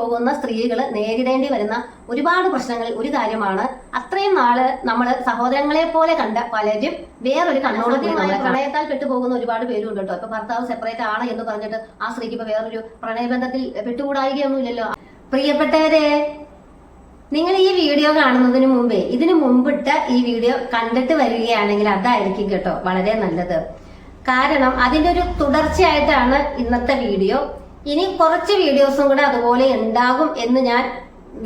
പോകുന്ന സ്ത്രീകൾ നേരിടേണ്ടി വരുന്ന ഒരുപാട് പ്രശ്നങ്ങൾ ഒരു കാര്യമാണ്. അത്രയും നാൾ നമ്മൾ സഹോദരങ്ങളെ പോലെ കണ്ട പലരും വേറൊരു കണ്ണോട് കൂടി നമ്മളെ പ്രണയത്താൽ പെട്ടുപോകുന്ന ഒരുപാട് പേരുണ്ട് കേട്ടോ. ഇപ്പൊ ഭർത്താവ് സെപ്പറേറ്റ് ആണ് എന്ന് പറഞ്ഞിട്ട് ആ സ്ത്രീക്ക് ഇപ്പൊ വേറൊരു പ്രണയബന്ധത്തിൽ പെട്ടുകൂടായികയൊന്നുമില്ലല്ലോ. പ്രിയപ്പെട്ടവരെ നിങ്ങൾ ഈ വീഡിയോ കാണുന്നതിന് മുമ്പേ ഇതിനു മുമ്പിട്ട് ഈ വീഡിയോ കണ്ടിട്ട് വരികയാണെങ്കിൽ അതായിരിക്കും കേട്ടോ വളരെ നല്ലത്. കാരണം അതിന്റെ ഒരു തുടർച്ചയായിട്ടാണ് ഇന്നത്തെ വീഡിയോ. ഇനി കുറച്ച് വീഡിയോസും കൂടെ അതുപോലെ ഉണ്ടാകും എന്ന് ഞാൻ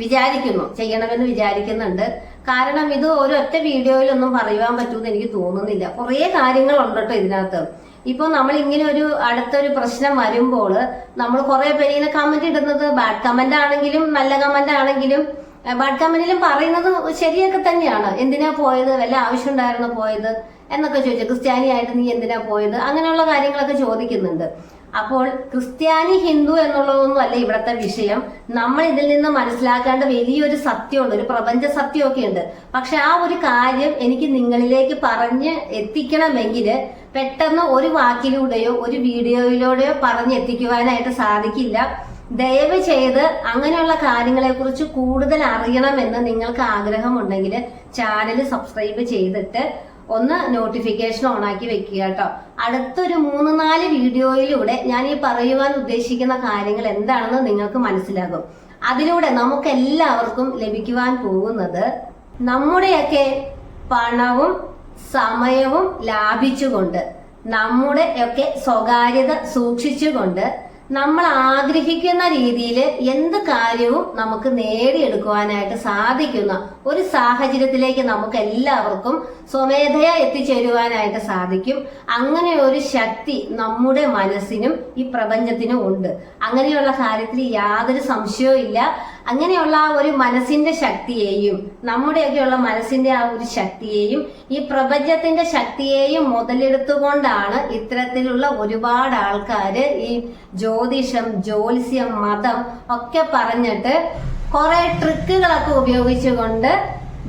വിചാരിക്കുന്നു ചെയ്യണമെന്ന് വിചാരിക്കുന്നുണ്ട്. കാരണം ഇത് ഒരൊറ്റ വീഡിയോയിലൊന്നും പറയുവാൻ പറ്റുമെന്ന് എനിക്ക് തോന്നുന്നില്ല. കുറേ കാര്യങ്ങളുണ്ട് കേട്ടോ ഇതിനകത്ത്. ഇപ്പൊ നമ്മൾ ഇങ്ങനെ ഒരു അടുത്തൊരു പ്രശ്നം വരുമ്പോൾ നമ്മൾ കുറേ പേര് ഇങ്ങനെ കമന്റ് ഇടുന്നത് ബാഡ് കമന്റ് ആണെങ്കിലും നല്ല കമന്റ് ആണെങ്കിലും ബാഡ് കമന്റിലും പറയുന്നത് ശരിയൊക്കെ തന്നെയാണ്. എന്തിനാ പോയത്? വല്ല ആവശ്യം ഉണ്ടായിരുന്നോ പോയത്? എന്നൊക്കെ ചോദിച്ചു ക്രിസ്ത്യാനി ആയിട്ട് നീ എന്തിനാ പോയത്? അങ്ങനെയുള്ള കാര്യങ്ങളൊക്കെ ചോദിക്കുന്നുണ്ട്. അപ്പോൾ ക്രിസ്ത്യാനി ഹിന്ദു എന്നുള്ളതൊന്നും അല്ല ഇവിടുത്തെ വിഷയം. നമ്മൾ ഇതിൽ നിന്ന് മനസ്സിലാക്കേണ്ട വലിയൊരു സത്യമുണ്ട് ഒരു പ്രപഞ്ച സത്യമൊക്കെ ഉണ്ട്. പക്ഷെ ആ ഒരു കാര്യം എനിക്ക് നിങ്ങളിലേക്ക് പറഞ്ഞ് എത്തിക്കണമെങ്കിൽ പെട്ടെന്ന് ഒരു വാക്കിലൂടെയോ ഒരു വീഡിയോയിലൂടെയോ പറഞ്ഞ് എത്തിക്കുവാനായിട്ട് സാധിക്കില്ല. ദയവ് ചെയ്ത് അങ്ങനെയുള്ള കാര്യങ്ങളെ കുറിച്ച് കൂടുതൽ അറിയണമെന്ന് നിങ്ങൾക്ക് ആഗ്രഹമുണ്ടെങ്കിൽ ചാനൽ സബ്സ്ക്രൈബ് ചെയ്തിട്ട് ഒന്ന് നോട്ടിഫിക്കേഷൻ ഓൺ ആക്കി വെക്കുക കേട്ടോ. അടുത്തൊരു മൂന്ന് നാല് വീഡിയോയിലൂടെ ഞാൻ ഈ പറയുവാൻ ഉദ്ദേശിക്കുന്ന കാര്യങ്ങൾ എന്താണെന്ന് നിങ്ങൾക്ക് മനസ്സിലാകും. അതിലൂടെ നമുക്ക് എല്ലാവർക്കും ലഭിക്കുവാൻ പോകുന്നത് നമ്മുടെയൊക്കെ പണവും സമയവും ലാഭിച്ചുകൊണ്ട് നമ്മുടെ ഒക്കെ സ്വകാര്യത സൂക്ഷിച്ചുകൊണ്ട് നമ്മൾ ആഗ്രഹിക്കുന്ന രീതിയിൽ എന്ത് കാര്യവും നമുക്ക് നേടിയെടുക്കുവാനായിട്ട് സാധിക്കുന്ന ഒരു സാഹചര്യത്തിലേക്ക് നമുക്ക് എല്ലാവർക്കും സ്വമേധയാ എത്തിച്ചേരുവാനായിട്ട് സാധിക്കും. അങ്ങനെ ഒരു ശക്തി നമ്മുടെ മനസ്സിനും ഈ പ്രപഞ്ചത്തിനും ഉണ്ട്. അങ്ങനെയുള്ള കാര്യത്തിൽ യാതൊരു സംശയവും ഇല്ല. അങ്ങനെയുള്ള ആ ഒരു മനസ്സിന്റെ ശക്തിയെയും നമ്മുടെയൊക്കെയുള്ള മനസ്സിന്റെ ആ ഒരു ശക്തിയെയും ഈ പ്രപഞ്ചത്തിന്റെ ശക്തിയെയും മുതലെടുത്തുകൊണ്ടാണ് ഇത്തരത്തിലുള്ള ഒരുപാട് ആൾക്കാര് ഈ ജ്യോതിഷം ജ്യോത്സ്യം മതം ഒക്കെ പറഞ്ഞിട്ട് കുറെ ട്രിക്കുകളൊക്കെ ഉപയോഗിച്ചുകൊണ്ട്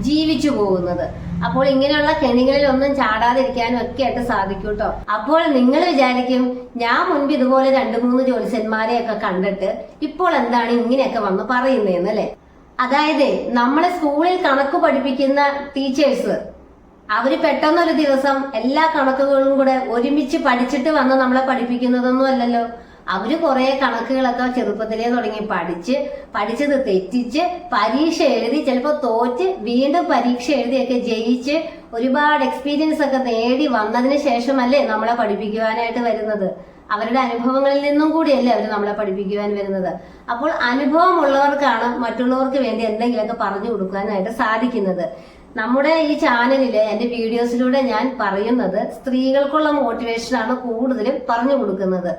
ജീവിച്ചു പോകുന്നത്. അപ്പോൾ ഇങ്ങനെയുള്ള കെണികളിൽ ഒന്നും ചാടാതിരിക്കാനും ഒക്കെ ആയിട്ട് സാധിക്കും കേട്ടോ അപ്പോൾ നിങ്ങൾ വിചാരിക്കും ഞാൻ മുൻപ് ഇതുപോലെ രണ്ടു മൂന്ന് ജ്യോത്സ്യന്മാരെയൊക്കെ കണ്ടിട്ട് ഇപ്പോൾ എന്താണ് ഇങ്ങനെയൊക്കെ വന്ന് പറയുന്നതെന്ന് അല്ലെ? അതായത് നമ്മളെ സ്കൂളിൽ കണക്ക് പഠിപ്പിക്കുന്ന ടീച്ചേഴ്സ് അവർ പെട്ടെന്നൊരു ദിവസം എല്ലാ കണക്കുകളും കൂടെ ഒരുമിച്ച് പഠിച്ചിട്ട് വന്ന് നമ്മളെ പഠിപ്പിക്കുന്നതൊന്നും അല്ലല്ലോ. അവർ കുറെ കണക്കുകളൊക്കെ ചെറുപ്പത്തിലേ തുടങ്ങി പഠിച്ച് പഠിച്ചത് തെറ്റിച്ച് പരീക്ഷ എഴുതി ചിലപ്പോൾ തോറ്റ് വീണ്ടും പരീക്ഷ എഴുതിയൊക്കെ ജയിച്ച് ഒരുപാട് എക്സ്പീരിയൻസ് ഒക്കെ നേടി വന്നതിന് ശേഷമല്ലേ നമ്മളെ പഠിപ്പിക്കുവാനായിട്ട് വരുന്നത്. അവരുടെ അനുഭവങ്ങളിൽ നിന്നും കൂടിയല്ലേ അവർ നമ്മളെ പഠിപ്പിക്കുവാൻ വരുന്നത്. അപ്പോൾ അനുഭവമുള്ളവർക്കാണ് മറ്റുള്ളവർക്ക് വേണ്ടി എന്തെങ്കിലുമൊക്കെ പറഞ്ഞു കൊടുക്കാനായിട്ട് സാധിക്കുന്നത്. നമ്മുടെ ഈ ചാനലിലെ എന്റെ വീഡിയോസിലൂടെ ഞാൻ പറയുന്നത് സ്ത്രീകൾക്കുള്ള മോട്ടിവേഷനാണ് കൂടുതലും പറഞ്ഞു കൊടുക്കുന്നത്.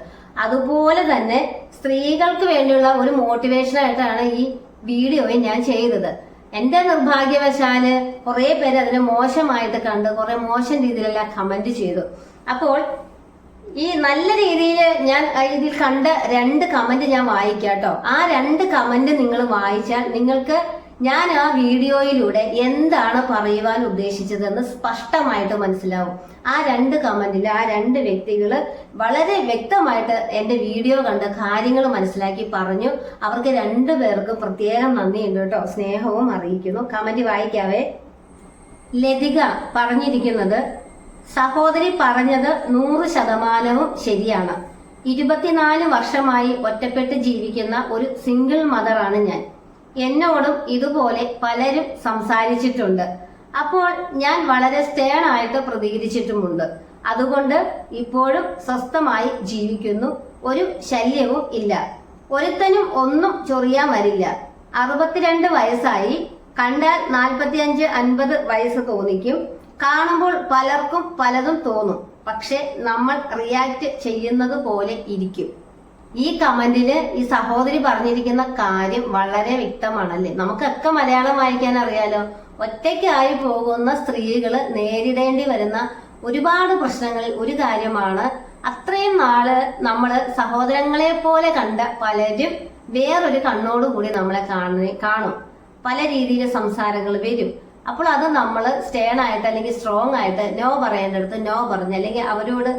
അതുപോലെ തന്നെ സ്ത്രീകൾക്ക് വേണ്ടിയുള്ള ഒരു മോട്ടിവേഷൻ ആയിട്ടാണ് ഈ വീഡിയോയും ഞാൻ ചെയ്തത്. എന്റെ നിർഭാഗ്യവശാൽ കുറെ പേര് അതിനെ മോശമായിട്ട് കണ്ട് കുറെ മോശം രീതിയിലെല്ലാം കമന്റ് ചെയ്തു. അപ്പോൾ ഈ നല്ല രീതിയിൽ ഞാൻ ഇതിൽ കണ്ട രണ്ട് കമന്റ് ഞാൻ വായിക്കാട്ടോ ആ രണ്ട് കമന്റ് നിങ്ങൾ വായിച്ചാൽ നിങ്ങൾക്ക് ഞാൻ ആ വീഡിയോയിലൂടെ എന്താണ് പറയുവാൻ ഉദ്ദേശിച്ചതെന്ന് സ്പഷ്ടമായിട്ട് മനസ്സിലാവും. ആ രണ്ട് കമന്റിൽ ആ രണ്ട് വ്യക്തികൾ വളരെ വ്യക്തമായിട്ട് എന്റെ വീഡിയോ കണ്ട് കാര്യങ്ങൾ മനസ്സിലാക്കി പറഞ്ഞു. അവർക്ക് രണ്ടു പേർക്കും പ്രത്യേകം നന്ദിയുണ്ട് കേട്ടോ. സ്നേഹവും അറിയിക്കുന്നു. കമന്റ് വായിക്കാവേ. ലതിക പറഞ്ഞിരിക്കുന്നത് സഹോദരി പറഞ്ഞത് നൂറ് ശതമാനവും ശരിയാണ്. ഇരുപത്തിനാല് വർഷമായി ഒറ്റപ്പെട്ട് ജീവിക്കുന്ന ഒരു സിംഗിൾ മദറാണ് ഞാൻ. എന്നോടും ഇതുപോലെ പലരും സംസാരിച്ചിട്ടുണ്ട്. അപ്പോൾ ഞാൻ വളരെ സ്റ്റേൺ ആയിട്ട് പ്രതികരിച്ചിട്ടുമുണ്ട്. അതുകൊണ്ട് ഇപ്പോഴും സ്വസ്ഥമായി ജീവിക്കുന്നു. ഒരു ശല്യവും ഇല്ല. ഒരുത്തനും ഒന്നും ചൊറിയാൻ വരില്ല. അറുപത്തിരണ്ട് വയസ്സായി. കണ്ടാൽ നാൽപ്പത്തിയഞ്ച് അൻപത് വയസ്സ് തോന്നിക്കും. കാണുമ്പോൾ പലർക്കും പലതും തോന്നും. പക്ഷെ നമ്മൾ റിയാക്ട് ചെയ്യുന്നത് പോലെ ഇരിക്കും. ഈ കമന്റിൽ ഈ സഹോദരി പറഞ്ഞിരിക്കുന്ന കാര്യം വളരെ വ്യക്തമാണല്ലേ? നമുക്കൊക്കെ മലയാളം വായിക്കാൻ അറിയാലോ? ഒറ്റയ്ക്കായി പോകുന്ന സ്ത്രീകൾ നേരിടേണ്ടി വരുന്ന ഒരുപാട് പ്രശ്നങ്ങളിൽ ഒരു കാര്യമാണ്. അത്രയും നാൾ നമ്മൾ സഹോദരങ്ങളെ പോലെ കണ്ട പലരും വേറൊരു കണ്ണോടുകൂടി നമ്മളെ കാണി കാണും. പല രീതിയിൽ സംസാരങ്ങൾ വരും. അപ്പോൾ അത് നമ്മൾ സ്റ്റേൺ ആയിട്ട് അല്ലെങ്കിൽ സ്ട്രോങ് ആയിട്ട് നോ പറയേണ്ടടുത്ത് നോ പറഞ്ഞ് അല്ലെങ്കിൽ അവരോട്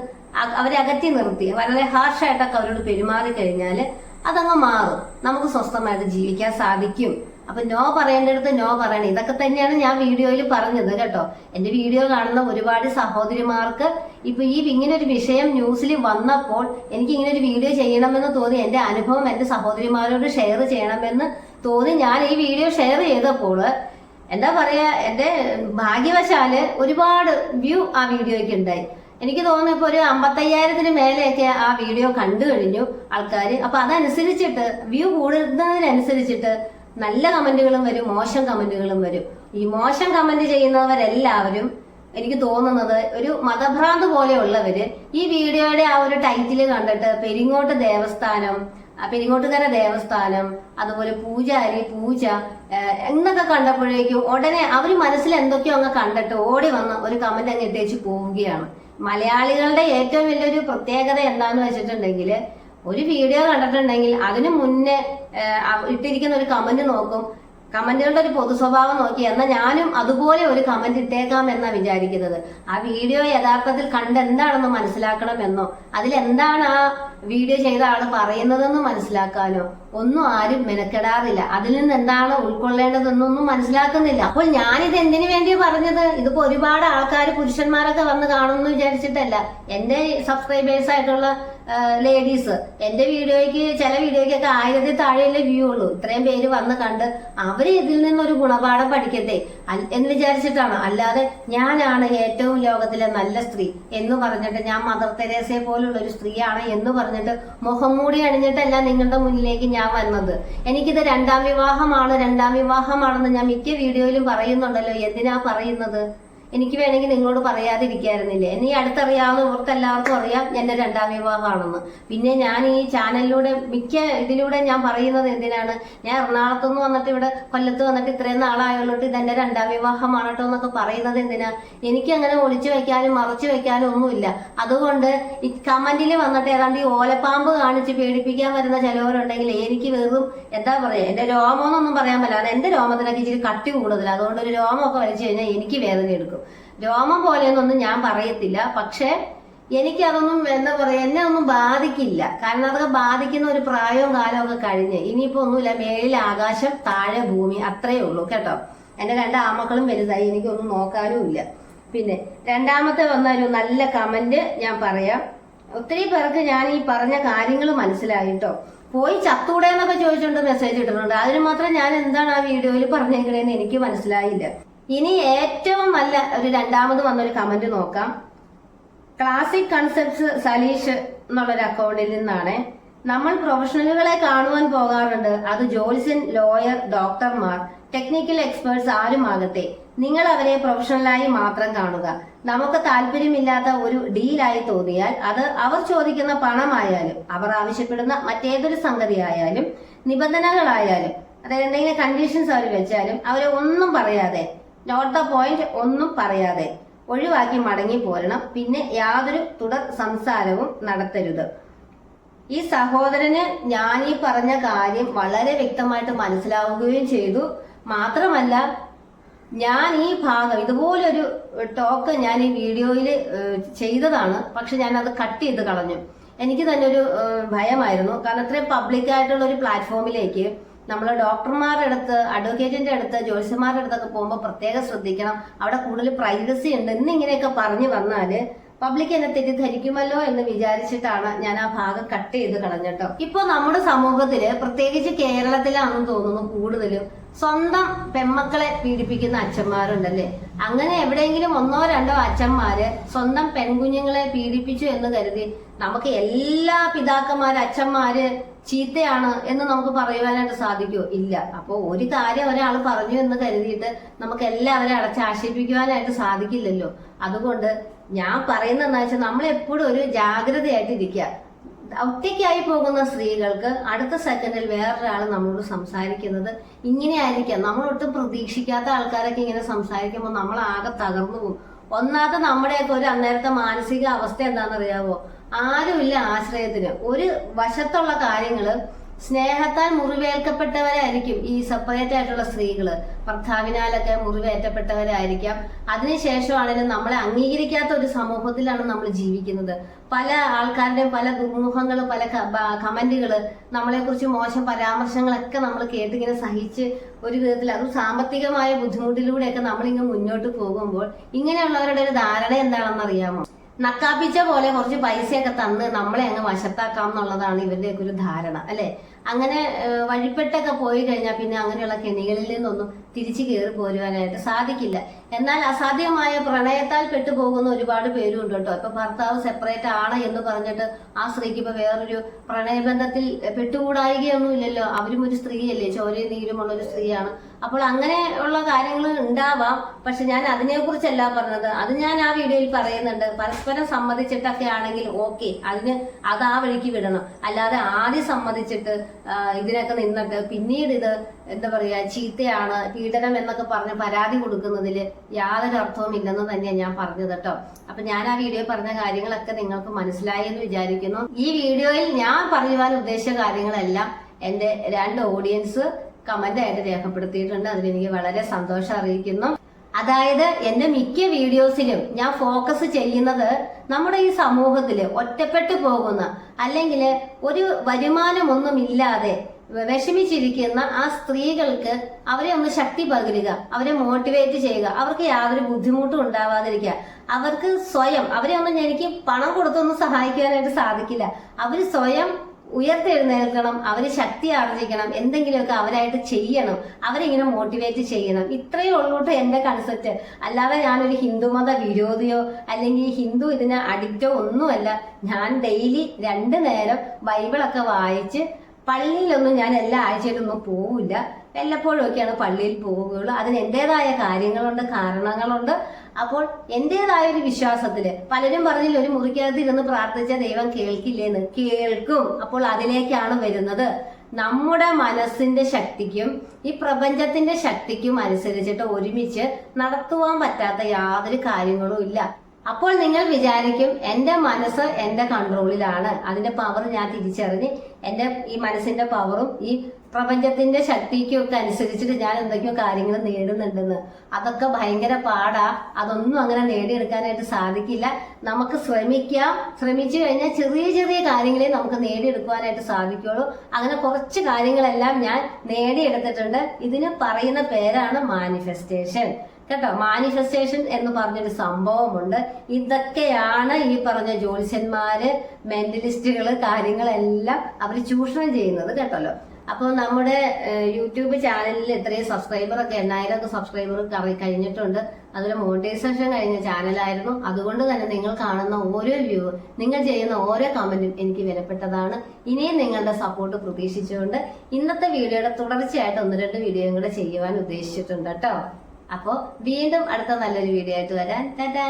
അവരെ അകറ്റി നിർത്തി വളരെ ഹാർഷായിട്ടൊക്കെ അവരോട് പെരുമാറി കഴിഞ്ഞാൽ അതങ്ങ് മാറും. നമുക്ക് സ്വസ്ഥമായിട്ട് ജീവിക്കാൻ സാധിക്കും. അപ്പൊ നോ പറയേണ്ടടുത്ത് നോ പറയണം. ഇതൊക്കെ തന്നെയാണ് ഞാൻ വീഡിയോയിൽ പറഞ്ഞത് കേട്ടോ. എന്റെ വീഡിയോ കാണുന്ന ഒരുപാട് സഹോദരിമാർക്ക് ഇപ്പൊ ഈ ഇങ്ങനെ ഒരു വിഷയം ന്യൂസിൽ വന്നപ്പോൾ എനിക്ക് ഇങ്ങനെ ഒരു വീഡിയോ ചെയ്യണമെന്ന് തോന്നി. എന്റെ അനുഭവം എന്റെ സഹോദരിമാരോട് ഷെയർ ചെയ്യണമെന്ന് തോന്നി. ഞാൻ ഈ വീഡിയോ ഷെയർ ചെയ്തപ്പോൾ എന്താ പറയാ എന്റെ ഭാഗ്യവശാൽ ഒരുപാട് വ്യൂ ആ വീഡിയോയ്ക്ക് ഉണ്ടായി. എനിക്ക് തോന്നുന്നു ഇപ്പൊ ഒരു അമ്പത്തയ്യായിരത്തിന് മേലെയൊക്കെ ആ വീഡിയോ കണ്ടു കഴിഞ്ഞു ആൾക്കാർ അപ്പൊ അതനുസരിച്ചിട്ട് വ്യൂ കൂടുന്നതിനനുസരിച്ചിട്ട് നല്ല കമന്റുകളും വരും മോശം കമന്റുകളും വരും. ഈ മോശം കമന്റ് ചെയ്യുന്നവരെല്ലാവരും എനിക്ക് തോന്നുന്നത് ഒരു മതഭ്രാന്ത് പോലെയുള്ളവര് ഈ വീഡിയോയുടെ ആ ഒരു ടൈറ്റിൽ കണ്ടിട്ട് പെരിങ്ങോട്ട് ദേവസ്ഥാനം പെരിങ്ങോട്ടുകര ദേവസ്ഥാനം അതുപോലെ പൂജാരി പൂജ എന്നൊക്കെ കണ്ടപ്പോഴേക്കും ഉടനെ അവർ മനസ്സിൽ എന്തൊക്കെയോ അങ്ങ് കണ്ടിട്ട് ഓടി വന്ന് ഒരു കമന്റ് അങ്ങ് ഇട്ടേച്ച് പോവുകയാണ്. മലയാളികളുടെ ഏറ്റവും വലിയൊരു പ്രത്യേകത എന്താന്ന് വെച്ചിട്ടുണ്ടെങ്കിൽ ഒരു വീഡിയോ കണ്ടിട്ടുണ്ടെങ്കിൽ അതിനു മുന്നേ ഇട്ടിരിക്കുന്ന ഒരു കമന്റ് നോക്കും. കമന്റുകളുടെ ഒരു പൊതു സ്വഭാവം നോക്കി എന്നാൽ ഞാനും അതുപോലെ ഒരു കമന്റ് ഇട്ടേക്കാം എന്നാ വിചാരിക്കുന്നത്. ആ വീഡിയോ യഥാർത്ഥത്തിൽ കണ്ടെന്താണെന്ന് മനസ്സിലാക്കണമെന്നോ അതിൽ എന്താണ് ആ വീഡിയോ ചെയ്ത ആൾ പറയുന്നതെന്ന് മനസ്സിലാക്കാനോ ഒന്നും ആരും മെനക്കെടാറില്ല. അതിൽ നിന്ന് എന്താണ് ഉൾക്കൊള്ളേണ്ടതെന്നൊന്നും മനസ്സിലാക്കുന്നില്ല. അപ്പോൾ ഞാനിത് എന്തിനു വേണ്ടി പറഞ്ഞത്? ഇതിപ്പോ ഒരുപാട് ആൾക്കാർ പുരുഷന്മാരൊക്കെ വന്ന് കാണുമെന്ന് വിചാരിച്ചിട്ടല്ല. എന്റെ സബ്സ്ക്രൈബേഴ്സ് ആയിട്ടുള്ള ലേഡീസ് എന്റെ വീഡിയോയ്ക്ക് ചില വീഡിയോയ്ക്കൊക്കെ ആയിരത്തി താഴെയല്ലേ വ്യൂ ഉള്ളൂ. ഇത്രയും പേര് വന്ന് കണ്ട് അവർ ഇതിൽ നിന്നൊരു ഗുണപാഠം പഠിക്കട്ടെ എന്ന് വിചാരിച്ചിട്ടാണ്. അല്ലാതെ ഞാനാണ് ഏറ്റവും ലോകത്തിലെ നല്ല സ്ത്രീ എന്ന് പറഞ്ഞിട്ട് ഞാൻ മദർ തെരേസയെ പോലുള്ള ഒരു സ്ത്രീയാണ് എന്ന് പറഞ്ഞിട്ട് മുഖം മൂടി അണിഞ്ഞിട്ടല്ല നിങ്ങളുടെ മുന്നിലേക്ക് ഞാൻ വന്നത്. എനിക്കിത് രണ്ടാം വിവാഹമാണ് രണ്ടാം വിവാഹമാണെന്ന് ഞാൻ മിക്ക വീഡിയോയിലും പറയുന്നുണ്ടല്ലോ. എന്തിനാ പറയുന്നത്? എനിക്ക് വേണമെങ്കിൽ നിങ്ങളോട് പറയാതിരിക്കായിരുന്നില്ലേ? എന്നെ ഈ അടുത്തറിയാവുന്നവർക്ക് എല്ലാവർക്കും അറിയാം എന്റെ രണ്ടാം വിവാഹമാണെന്ന്. പിന്നെ ഞാൻ ഈ ചാനലിലൂടെ മിക്ക ഇതിലൂടെ ഞാൻ പറയുന്നത് എന്തിനാണ്? ഞാൻ എറണാകുളത്ത് നിന്ന് വന്നിട്ട് ഇവിടെ കൊല്ലത്ത് വന്നിട്ട് ഇത്രയും നാളായുള്ളൂട്ട് ഇതെന്റെ രണ്ടാം വിവാഹമാണട്ടോ എന്നൊക്കെ പറയുന്നത് എന്തിനാ? എനിക്ക് അങ്ങനെ ഒളിച്ചു വെക്കാനും മറച്ചു വെക്കാനും ഒന്നുമില്ല. അതുകൊണ്ട് ഈ കമന്റിൽ വന്നിട്ട് ഏതാണ്ട് ഈ ഓലപ്പാമ്പ് കാണിച്ച് പേടിപ്പിക്കാൻ വരുന്ന ചിലവരുണ്ടെങ്കിൽ എനിക്ക് വെറും എന്താ പറയാ എന്റെ രോമമെന്നൊന്നും പറയാൻ പറ്റില്ല. എന്റെ രോമത്തിനൊക്കെ ഇച്ചിരി കട്ടി കൂടുതൽ അതുകൊണ്ട് ഒരു രോമമൊക്കെ വലിച്ചു കഴിഞ്ഞാൽ എനിക്ക് വേദന എടുക്കും രോമം പോലെയൊന്നും ഞാൻ പറയത്തില്ല. പക്ഷേ എനിക്കതൊന്നും എന്താ പറയാ എന്നെ ഒന്നും ബാധിക്കില്ല. കാരണം അതൊക്കെ ബാധിക്കുന്ന ഒരു പ്രായവും കാലവും ഒക്കെ കഴിഞ്ഞ് ഇനിയിപ്പോ ഒന്നുമില്ല. മേളിൽ ആകാശം താഴെ ഭൂമി അത്രയേ ഉള്ളൂ കേട്ടോ. എന്റെ രണ്ട് ആമക്കളും വലുതായി. എനിക്കൊന്നും നോക്കാനും ഇല്ല. പിന്നെ രണ്ടാമത്തെ വന്ന ഒരു നല്ല കമന്റ് ഞാൻ പറയാം. ഒത്തിരി പേർക്ക് ഞാൻ ഈ പറഞ്ഞ കാര്യങ്ങൾ മനസ്സിലായിട്ടോ പോയി ചത്തൂടെ എന്നൊക്കെ ചോദിച്ചുകൊണ്ട് മെസ്സേജ് ഇട്ടിട്ടുണ്ട്. അതിന് മാത്രം ഞാൻ എന്താണ് ആ വീഡിയോയിൽ പറഞ്ഞേക്കണേന്ന് എനിക്ക് മനസ്സിലായില്ല. ഇനി ഏറ്റവും നല്ല ഒരു രണ്ടാമത് വന്നൊരു കമന്റ് നോക്കാം. ക്ലാസിക് കൺസെപ്റ്റ്സ് സലീഷ് എന്നുള്ളൊരു അക്കൗണ്ടിൽ നിന്നാണ്. നമ്മൾ പ്രൊഫഷണലുകളെ കാണുവാൻ പോകാറുണ്ട്. അത് ജോലിസൻ ലോയർ ഡോക്ടർമാർ ടെക്നിക്കൽ എക്സ്പേർട്സ് ആരുമാകട്ടെ നിങ്ങൾ അവരെ പ്രൊഫഷണലായി മാത്രം കാണുക. നമുക്ക് താല്പര്യമില്ലാത്ത ഒരു ഡീലായി തോന്നിയാൽ അത് അവർ ചോദിക്കുന്ന പണമായാലും അവർ ആവശ്യപ്പെടുന്ന മറ്റേതൊരു സംഗതി ആയാലും നിബന്ധനകളായാലും അതായത് എന്തെങ്കിലും കണ്ടീഷൻസ് അവർ വെച്ചാലും അവരെ ഒന്നും പറയാതെ നോട്ട് ദ പോയിന്റ് ഒന്നും പറയാതെ. ഒഴിവാക്കി മടങ്ങി പോരണം. പിന്നെ യാതൊരു തുടർ സംസാരവും നടത്തരുത്. ഈ സഹോദരന് ഞാൻ ഈ പറഞ്ഞ കാര്യം വളരെ വ്യക്തമായിട്ട് മനസ്സിലാവുകയും ചെയ്തു. മാത്രമല്ല ഞാൻ ഈ ഭാഗം ഇതുപോലൊരു ടോക്ക് ഞാൻ ഈ വീഡിയോയിൽ ചെയ്തതാണ്. പക്ഷെ ഞാൻ അത് കട്ട് ചെയ്ത് കളഞ്ഞു. എനിക്ക് തന്നെ ഒരു ഭയമായിരുന്നു. കാരണം ഇത്രയും പബ്ലിക്കായിട്ടുള്ള ഒരു പ്ലാറ്റ്ഫോമിലേക്ക് നമ്മൾ ഡോക്ടർമാരുടെ അടുത്ത് അഡ്വക്കേറ്റിന്റെ അടുത്ത് ജോത്സ്യന്മാരുടെ അടുത്തൊക്കെ പോകുമ്പോൾ പ്രത്യേകം ശ്രദ്ധിക്കണം. അവിടെ കൂടുതൽ പ്രൈവസി ഉണ്ട്. എന്നിങ്ങനെയൊക്കെ പറഞ്ഞു വന്നാൽ പബ്ലിക് എന്നെ തെറ്റിദ്ധരിക്കുമല്ലോ എന്ന് വിചാരിച്ചിട്ടാണ് ഞാൻ ആ ഭാഗം കട്ട് ചെയ്ത് കളഞ്ഞിട്ടോ ഇപ്പൊ നമ്മുടെ സമൂഹത്തിൽ പ്രത്യേകിച്ച് കേരളത്തിലാണെന്ന് തോന്നുന്നു കൂടുതലും. സ്വന്തം പെമ്മക്കളെ പീഡിപ്പിക്കുന്ന അച്ഛന്മാരുണ്ടല്ലേ? അങ്ങനെ എവിടെയെങ്കിലും ഒന്നോ രണ്ടോ അച്ഛന്മാര് സ്വന്തം പെൺകുഞ്ഞുങ്ങളെ പീഡിപ്പിച്ചു എന്ന് കരുതി നമുക്ക് എല്ലാ പിതാക്കന്മാര് അച്ഛന്മാര് ചീത്തയാണ് എന്ന് നമുക്ക് പറയുവാനായിട്ട് സാധിക്കുമോ ഇല്ല. അപ്പോൾ ഒരു കാര്യം ഒരാൾ പറഞ്ഞു എന്ന് കരുതിയിട്ട് നമുക്ക് എല്ലാവരും അടച്ച് ആക്ഷേപിക്കുവാനായിട്ട് സാധിക്കില്ലല്ലോ. അതുകൊണ്ട് ഞാൻ പറയുന്നത് എന്താ വെച്ചാൽ നമ്മൾ എപ്പോഴും ഒരു ജാഗ്രതയായിട്ട് ഇരിക്കുക ഒറ്റയ്ക്കായി പോകുന്ന സ്ത്രീകൾക്ക് അടുത്ത സെക്കൻഡിൽ വേറൊരാൾ നമ്മളോട് സംസാരിക്കുന്നത് ഇങ്ങനെ ആയിരിക്കാം നമ്മൾ ഒട്ടും പ്രതീക്ഷിക്കാത്ത ആൾക്കാരൊക്കെ ഇങ്ങനെ സംസാരിക്കുമ്പോൾ നമ്മൾ ആകെ തകർന്നു പോകും. ഒന്നാമത്തെ നമ്മുടെയൊക്കെ ഒരു അന്നേരത്തെ മാനസിക അവസ്ഥ എന്താണെന്നറിയാവോ? ആരുമില്ല ആശ്രയത്തിന്. ഒരു വശത്തുള്ള കാര്യങ്ങൾ സ്നേഹത്താൽ മുറിവേൽക്കപ്പെട്ടവരായിരിക്കും ഈ സെപ്പറേറ്റ് ആയിട്ടുള്ള സ്ത്രീകൾ. ഭർത്താവിനാലൊക്കെ മുറിവേറ്റപ്പെട്ടവരായിരിക്കാം. അതിനുശേഷമാണെങ്കിലും നമ്മളെ അംഗീകരിക്കാത്ത ഒരു സമൂഹത്തിലാണ് നമ്മൾ ജീവിക്കുന്നത്. പല ആൾക്കാരുടെയും പല ദുർമുഖങ്ങൾ പല കമന്റുകൾ നമ്മളെ കുറിച്ച് മോശം പരാമർശങ്ങളൊക്കെ നമ്മൾ കേട്ടിങ്ങനെ സഹിച്ച് ഒരു വിധത്തിൽ അതും സാമ്പത്തികമായ ബുദ്ധിമുട്ടിലൂടെയൊക്കെ നമ്മളിങ്ങനെ മുന്നോട്ട് പോകുമ്പോൾ ഇങ്ങനെയുള്ളവരുടെ ഒരു ധാരണ എന്താണെന്ന് അറിയാമോ നക്കാപ്പിച്ച പോലെ കുറച്ച് പൈസയൊക്കെ തന്ന് നമ്മളെ അങ്ങ് വശത്താക്കാം എന്നുള്ളതാണ് ഇവരുടെയൊക്കെ ഒരു ധാരണ അല്ലെ? അങ്ങനെ വഴിപ്പെട്ടൊക്കെ പോയി കഴിഞ്ഞാൽ പിന്നെ അങ്ങനെയുള്ള കെണികളിൽ നിന്നൊന്നും തിരിച്ചു കയറി പോരുവാനായിട്ട് സാധിക്കില്ല. എന്നാൽ അസാധ്യമായ പ്രണയത്താൽ പെട്ടുപോകുന്ന ഒരുപാട് പേരും ഉണ്ട് കേട്ടോ. ഇപ്പൊ ഭർത്താവ് സെപ്പറേറ്റ് ആണ് എന്ന് പറഞ്ഞിട്ട് ആ സ്ത്രീക്ക് ഇപ്പൊ വേറൊരു പ്രണയബന്ധത്തിൽ പെട്ടുകൂടായികയൊന്നും ഇല്ലല്ലോ അവരും ഒരു സ്ത്രീയല്ലേ ചോരയും നീരുമുള്ള ഒരു സ്ത്രീയാണ്. അപ്പോൾ അങ്ങനെ ഉള്ള കാര്യങ്ങൾ ഉണ്ടാവാം. പക്ഷെ ഞാൻ അതിനെ കുറിച്ചല്ല പറഞ്ഞത്. അത് ഞാൻ ആ വീഡിയോയിൽ പറയുന്നുണ്ട്. പരസ്പരം സമ്മതിച്ചിട്ടൊക്കെ ആണെങ്കിൽ ഓക്കെ. അതിന് അത് ആ വഴിക്ക് വിടണം. അല്ലാതെ ആദ്യം സമ്മതിച്ചിട്ട് ഇതിനൊക്കെ നിന്നിട്ട് പിന്നീട് ഇത് എന്താ പറയാ ചീത്തയാണ് പീഡനം എന്നൊക്കെ പറഞ്ഞ് പരാതി കൊടുക്കുന്നതിൽ യാതൊരു അർത്ഥവും ഇല്ലെന്ന് തന്നെയാണ് ഞാൻ പറഞ്ഞത് കേട്ടോ. അപ്പൊ ഞാൻ ആ വീഡിയോ പറഞ്ഞ കാര്യങ്ങളൊക്കെ നിങ്ങൾക്ക് മനസ്സിലായി എന്ന് വിചാരിക്കുന്നു. ഈ വീഡിയോയിൽ ഞാൻ പറയുവാൻ ഉദ്ദേശിച്ച കാര്യങ്ങളെല്ലാം എന്റെ രണ്ട് ഓഡിയൻസ് കമന്റ് ആയിട്ട് രേഖപ്പെടുത്തിയിട്ടുണ്ട്. അതിലെനിക്ക് വളരെ സന്തോഷം അറിയിക്കുന്നു. അതായത് എന്റെ മിക്ക വീഡിയോസിലും ഞാൻ ഫോക്കസ് ചെയ്യുന്നത് നമ്മുടെ ഈ സമൂഹത്തിൽ ഒറ്റപ്പെട്ടു പോകുന്ന അല്ലെങ്കിൽ ഒരു വരുമാനമൊന്നും ഇല്ലാതെ വിഷമിച്ചിരിക്കുന്ന ആ സ്ത്രീകൾക്ക് അവരെ ഒന്ന് ശക്തി പകരുക അവരെ മോട്ടിവേറ്റ് ചെയ്യുക അവർക്ക് യാതൊരു ബുദ്ധിമുട്ടും ഉണ്ടാവാതിരിക്കുക. അവർക്ക് സ്വയം അവരെ ഒന്നും എനിക്ക് പണം കൊടുത്തൊന്നും സഹായിക്കാനായിട്ട് സാധിക്കില്ല. അവർ സ്വയം ഉയർത്തെഴുന്നേൽക്കണം അവർ ശക്തി ആർജിക്കണം എന്തെങ്കിലുമൊക്കെ അവരായിട്ട് ചെയ്യണം അവരിങ്ങനെ മോട്ടിവേറ്റ് ചെയ്യണം. ഇത്രയേ ഉള്ളൂട്ട് എന്റെ കൺസെപ്റ്റ് അല്ലാതെ ഞാനൊരു ഹിന്ദുമത വിരോധിയോ അല്ലെങ്കിൽ ഹിന്ദു ഇതിന് അഡിക്റ്റോ ഒന്നുമല്ല. ഞാൻ ഡെയിലി രണ്ടു നേരം ബൈബിളൊക്കെ വായിച്ച് പള്ളിയിലൊന്നും ഞാൻ എല്ലാ ആഴ്ചയിലൊന്നും പോവില്ല. വല്ലപ്പോഴും ഒക്കെയാണ് പള്ളിയിൽ പോവുകയുള്ളൂ. അതിന് എന്റേതായ കാര്യങ്ങളുണ്ട് കാരണങ്ങളുണ്ട്. അപ്പോൾ എന്റേതായ ഒരു വിശ്വാസത്തിൽ പലരും പറഞ്ഞില്ല ഒരു മുറിക്കകത്ത് ഇരുന്ന് പ്രാർത്ഥിച്ച ദൈവം കേൾക്കില്ലേന്ന്. കേൾക്കും. അപ്പോൾ അതിലേക്കാണ് വരുന്നത്. നമ്മുടെ മനസ്സിന്റെ ശക്തിക്കും ഈ പ്രപഞ്ചത്തിന്റെ ശക്തിക്കും അനുസരിച്ചിട്ട് ഒരുമിച്ച് നടത്തുവാൻ പറ്റാത്ത യാതൊരു കാര്യങ്ങളും ഇല്ല. അപ്പോൾ നിങ്ങൾ വിചാരിക്കും എന്റെ മനസ്സ് എന്റെ കൺട്രോളിലാണ് അതിന്റെ പവർ ഞാൻ തിരിച്ചറിഞ്ഞ് എന്റെ ഈ മനസ്സിന്റെ പവറും ഈ പ്രപഞ്ചത്തിന്റെ ശക്തിക്കൊക്കെ അനുസരിച്ചിട്ട് ഞാൻ എന്തൊക്കെയോ കാര്യങ്ങൾ നേടുന്നുണ്ടെന്ന്. അതൊക്കെ ഭയങ്കര പാടാ. അതൊന്നും അങ്ങനെ നേടിയെടുക്കാനായിട്ട് സാധിക്കില്ല. നമുക്ക് ശ്രമിക്കാം. ശ്രമിച്ചു കഴിഞ്ഞാൽ ചെറിയ ചെറിയ കാര്യങ്ങളെ നമുക്ക് നേടിയെടുക്കുവാനായിട്ട് സാധിക്കുള്ളൂ. അങ്ങനെ കുറച്ച് കാര്യങ്ങളെല്ലാം ഞാൻ നേടിയെടുത്തിട്ടുണ്ട്. ഇതിന് പറയുന്ന പേരാണ് മാനിഫെസ്റ്റേഷൻ. കേട്ടോ മാനിഫെസ്റ്റേഷൻ എന്ന് പറഞ്ഞൊരു സംഭവമുണ്ട്. ഇതൊക്കെയാണ് ഈ പറഞ്ഞ ജ്യോത്സ്യന്മാര് മെന്റലിസ്റ്റുകൾ കാര്യങ്ങളെല്ലാം അവർ ചൂഷണം ചെയ്യുന്നത് കേട്ടല്ലോ. അപ്പോൾ നമ്മുടെ യൂട്യൂബ് ചാനലിൽ ഇത്രയും സബ്സ്ക്രൈബർ ഒക്കെ എണ്ണായിരം സബ്സ്ക്രൈബർ കഴിഞ്ഞിട്ടുണ്ട്. അതൊരു മോണിറ്റൈസേഷൻ കഴിഞ്ഞ ചാനലായിരുന്നു. അതുകൊണ്ട് തന്നെ നിങ്ങൾ കാണുന്ന ഓരോ വ്യൂ നിങ്ങൾ ചെയ്യുന്ന ഓരോ കമന്റും എനിക്ക് വിലപ്പെട്ടതാണ്. ഇനിയും നിങ്ങളുടെ സപ്പോർട്ട് പ്രതീക്ഷിച്ചുകൊണ്ട് ഇന്നത്തെ വീഡിയോയുടെ തുടർച്ചയായിട്ട് ഒന്ന് രണ്ട് വീഡിയോയും കൂടെ ചെയ്യുവാൻ ഉദ്ദേശിച്ചിട്ടുണ്ട് കേട്ടോ. അപ്പോൾ വീണ്ടും അടുത്ത നല്ലൊരു വീഡിയോ ആയിട്ട് വരാൻ ടാറ്റാ